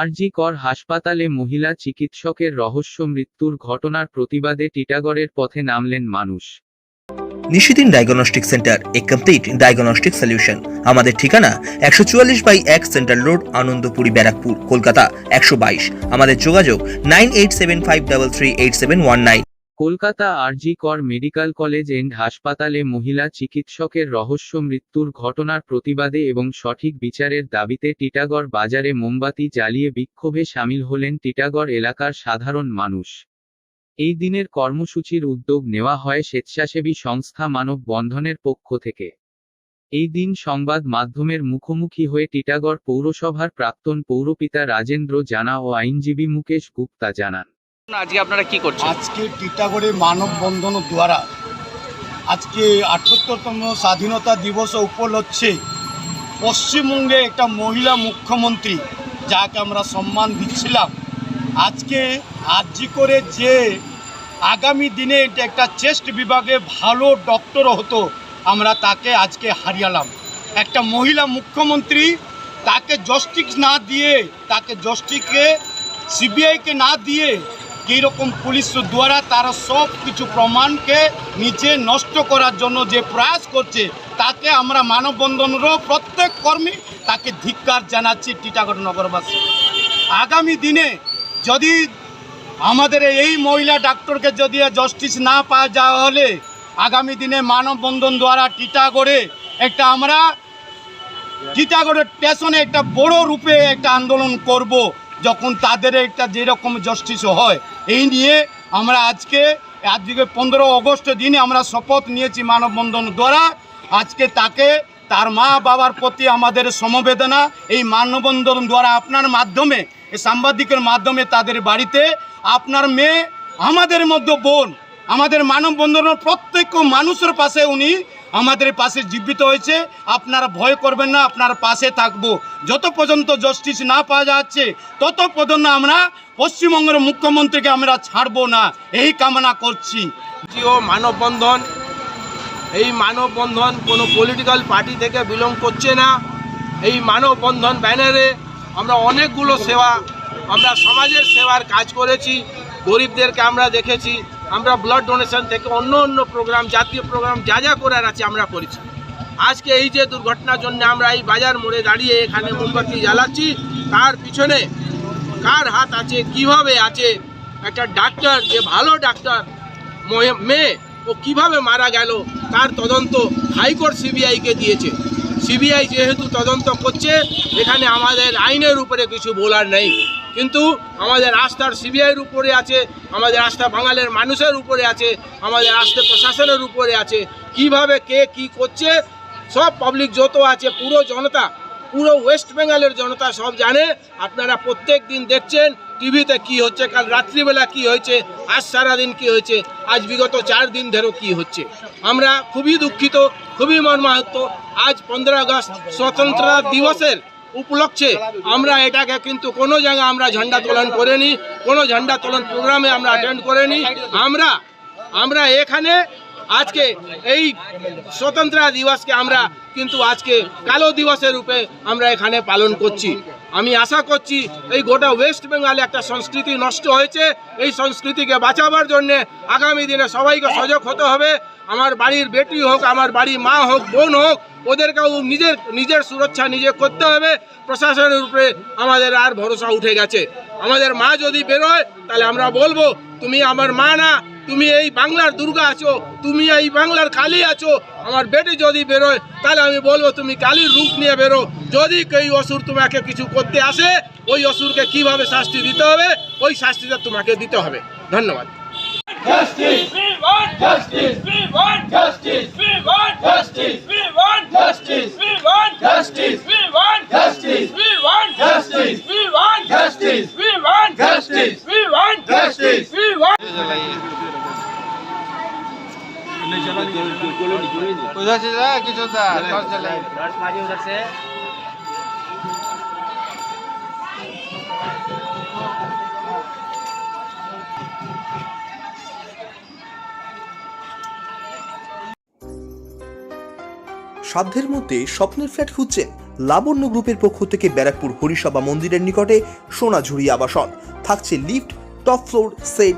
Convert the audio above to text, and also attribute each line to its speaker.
Speaker 1: আরজি কর হাসপাতালে মহিলা চিকিৎসকের রহস্য মৃত্যুর ঘটনার প্রতিবাদে টিটাগড়ের পথে নামলেন মানুষ।
Speaker 2: Nishidin diagnostic centre, a complete diagnostic solution আমাদের ঠিকানা একশো চুয়াল্লিশ বাই এক সেন্ট্রাল রোড, আনন্দপুরি ব্যারাকপুর, কলকাতা একশো বাইশ। আমাদের যোগাযোগ nine eight seven five double three eight seven one nine.
Speaker 1: Kolkata R G Kar medical college and হাসপাতালে মহিলা চিকিৎসকের রহস্য মৃত্যুর ঘটনার প্রতিবাদে এবং সঠিক বিচারের দাবিতে টিটাগড় বাজারে মোমবাতি জ্বালিয়ে বিক্ষোভে সামিল হলেন টিটাগড় এলাকার সাধারণ মানুষ। এই দিনের কর্মসূচির উদ্যোগ নেওয়া হয় স্বেচ্ছাসেবী সংস্থা মানব বন্ধনের পক্ষ থেকে। এই দিন সংবাদ মাধ্যমের মুখোমুখি হয়ে টিটাগড় পৌরসভার প্রাক্তন পৌরপিতা রাজেন্দ্র জানা ও আইনজীবী মুকেশ গুপ্তা জানান।
Speaker 3: আজকে আপনারা কি করছেন?
Speaker 4: আজকে টিটাগড়ে মানববন্ধন দ্বারা আজকে আঠাত্তরতম স্বাধীনতা দিবস উপলক্ষে পশ্চিমবঙ্গে একটা মহিলা মুখ্যমন্ত্রী, যাকে আমরা সম্মান দিচ্ছিলাম। আজকে আর্জি করে যে আগামী দিনে এটা একটা চেস্ট বিভাগে ভালো ডক্টর হতো, আমরা তাকে আজকে হারিয়ালাম। একটা মহিলা মুখ্যমন্ত্রী, তাকে জস্টিস না দিয়ে, তাকে জস্টিসকে সিবিআইকে না দিয়ে কীরকম পুলিশ দ্বারা তারা সব কিছু প্রমাণকে নিচে নষ্ট করার জন্য যে প্রয়াস করছে তাকে আমরা মানববন্ধনেরও প্রত্যেক কর্মী তাকে ধিক্কার জানাচ্ছি টিটাগড় নগরবাসী। আগামী দিনে যদি আমাদের এই মহিলা ডাক্তারকে যদি জাস্টিস না পাওয়া যাওয়া হলে আগামী দিনে মানববন্ধন দ্বারা টিটাগড়ে একটা আমরা টিটাগড়ের স্টেশনে একটা বড় রূপে একটা আন্দোলন করব। যখন তাদের একটা যেরকম জাস্টিস হয়, এই নিয়ে আমরা আজকে আজকে পনেরো অগস্ট দিনে আমরা শপথ নিয়েছি মানববন্ধন দ্বারা। আজকে তাকে, তার মা বাবার প্রতি আমাদের সমবেদনা, এই মানববন্ধন দ্বারা আপনার মাধ্যমে সাংবাদিকের মাধ্যমে তাদের বাড়িতে, আপনার মেয়ে, আমাদের মধ্যে বোন, আমাদের মানববন্ধনের প্রত্যেক মানুষের পাশে উনি আমাদের পাশে জীবিত হয়েছে, আপনারা ভয় করবেন না, আপনার পাশে থাকব। যত পর্যন্ত জাস্টিস না পাওয়া যাচ্ছে, তত পর্যন্ত আমরা পশ্চিমবঙ্গের মুখ্যমন্ত্রীকে আমরা ছাড়বো না। এই কামনা করছি।
Speaker 3: জিও মানববন্ধন, এই মানববন্ধন কোনো পলিটিক্যাল পার্টি থেকে বিলং করছে না। এই মানববন্ধন ব্যানারে আমরা অনেকগুলো সেবা, আমরা সমাজের সেবার কাজ করেছি, গরিবদেরকে আমরা দেখেছি। আমরা ব্লাড ডোনেশন থেকে অন্য অন্য প্রোগ্রাম জাতীয় প্রোগ্রাম যা যা করার আছে আমরা করেছি। আজকে এই যে দুর্ঘটনার জন্য আমরা এই বাজার মোড়ে দাঁড়িয়ে এখানে মোমবাতি জ্বালাচ্ছি, তার পিছনে কার হাত আছে, কীভাবে আছে, একটা ডাক্তার, যে ভালো ডাক্তার মেয়ে, ও কীভাবে মারা গেল, তার তদন্ত হাইকোর্ট সিবিআইকে দিয়েছে। সিবিআই যেহেতু তদন্ত করছে, এখানে আমাদের আইনের উপরে কিছু বলার নেই। কিন্তু আমাদের আস্থার সিবিআইয়ের উপরে আছে, আমাদের আস্থা বাঙালির মানুষের উপরে আছে, আমাদের আস্থা প্রশাসনের উপরে আছে। কীভাবে কে কি করছে, সব পাবলিক যত আছে, পুরো জনতা, পুরো ওয়েস্ট বেঙ্গলের জনতা সব জানে। আপনারা প্রত্যেক দিন দেখছেন টিভিতে কি হচ্ছে, কাল রাত্রিবেলা কি হয়েছে, আজ সারাদিন কি হয়েছে, আজ বিগত চার দিন ধরেও কি হচ্ছে। আমরা খুবই দুঃখিত, খুবই মর্মাহত। আজ পনেরো আগস্ট স্বতন্ত্রতা দিবসের উপলক্ষে আমরা এটাকে কিন্তু কোনো জায়গায় আমরা ঝান্ডা তোলন করিনি, কোনো ঝান্ডা তোলন প্রোগ্রামে আমরা অ্যাটেন্ড করিনি। আমরা আমরা এখানে আজকে এই স্বতন্ত্র দিবসকে আমরা কিন্তু আজকে কালো দিবসের রূপে আমরা এখানে পালন করছি। আমি আশা করছি এই গোটা ওয়েস্ট বেঙ্গলে একটা সংস্কৃতি নষ্ট হয়েছে। এই সংস্কৃতিকে বাঁচাবার জন্য আগামী দিনে সবাইকে সজাগ হতে হবে। আমার বাড়ির বেটি হোক, আমার বাড়ির মা হোক, বোন হোক, ওদেরকেও নিজের নিজের সুরক্ষা নিজে করতে হবে। প্রশাসনের উপরে আমাদের আর ভরসা উঠে গেছে। আমাদের মা যদি বেরোয় তাহলে আমরা বলব, তুমি আমার মা না, তুমি এই বাংলার দুর্গা আছো, তুমি এই বাংলার কালী আছো আমার বেটি যদি বেরোয় তাহলে আমি বলব তুমি কালীর রূপ নিয়ে বেরো যদি কেউ অসুর তোমাকে কিছু করতে আসে ওই অসুরকে কীভাবে শাস্তি দিতে হবে ওই শাস্তিটা তোমাকে দিতে হবে ধন্যবাদ
Speaker 5: We want justice. We want justice. We want justice. We want justice. We want justice. We want justice. We want justice. We want justice. We want justice. We want justice. We want
Speaker 6: उधर से जा किस उधर torch जलाए
Speaker 2: সাধ্যের মধ্যে স্বপ্নের flat খুঁজছেন লাবণ্য গ্রুপের পক্ষ থেকে ব্যারাকপুর হরিসভা মন্দিরের নিকটে সোনাঝুরি আবাসন থাকছে লিফট টপ ফ্লোর সেট